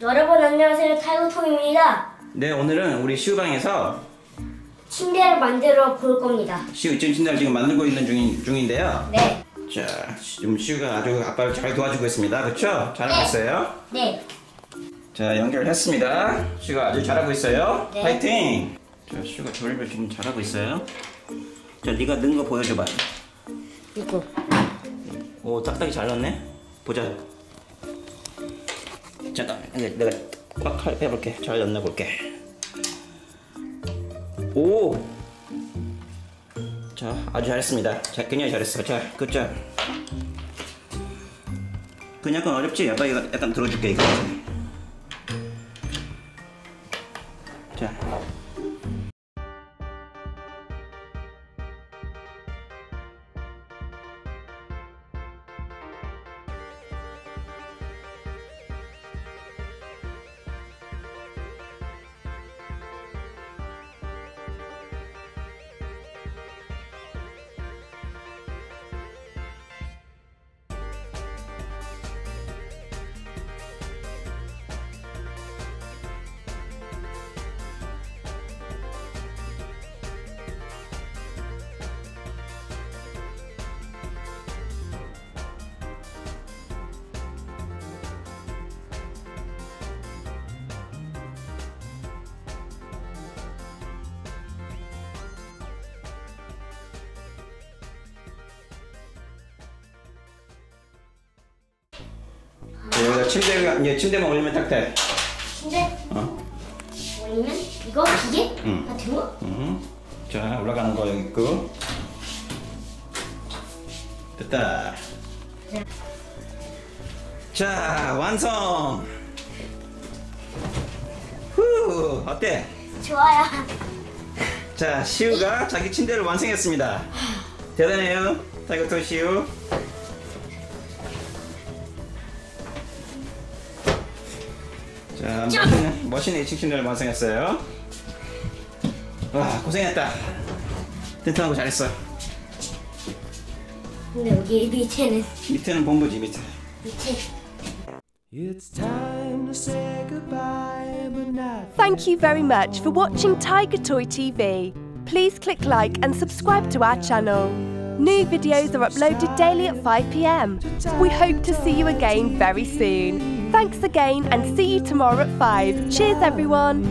여러분 안녕하세요 타이거통입니다 네, 오늘은 우리 시우방에서 침대를 만들어 볼 겁니다 시우 지금 침대를 지금 만들고 있는 중인, 중인데요. 네 자, 지금 시우가 아주 아빠를 잘 도와주고 있습니다. 그렇죠? 잘하고 네. 있어요. 네. 자, 연결했습니다. 시우가 아주 잘하고 있어요. 네. 파이팅! 자, 시우가 조립을 지금 잘하고 있어요. 자, 네가 넣은 거 보여줘봐. 이거 오, 딱딱이 잘 넣네. 보자. 잠깐, 내가 꽉칼 빼볼게. 잘 넣나 볼게. 오! 자, 아주 잘했습니다. 자, 그냥 잘했어. 자, 그자. 그냥 건 어렵지? 이거 약간 들어줄게, 이거. 자. 자, 침대가, 이제 침대만 올리면 딱 돼. 침대 어? 올리면 이거 기계 응. 같은 거 음. 자, 올라가는 거 여기 있고. 됐다. 자, 완성! 후, 어때? 좋아요 자, 시우가 자기 침대를 완성했습니다. 대단해요, 타이거 토 시우. 자, 멋있는, 멋있는 2층 침대를 완성했어요. 와, 고생했다. 튼튼하고 잘했어. 근데 여기 밑에는 밑에는 본부지, 밑에. 밑에 It's time to say goodbye, but not Thank you very much for watching Tiger Toy TV. Please click like and subscribe to our channel. New videos are uploaded daily at 5pm. We hope to see you again very soon. Thanks again and see you tomorrow at 5. Cheers everyone!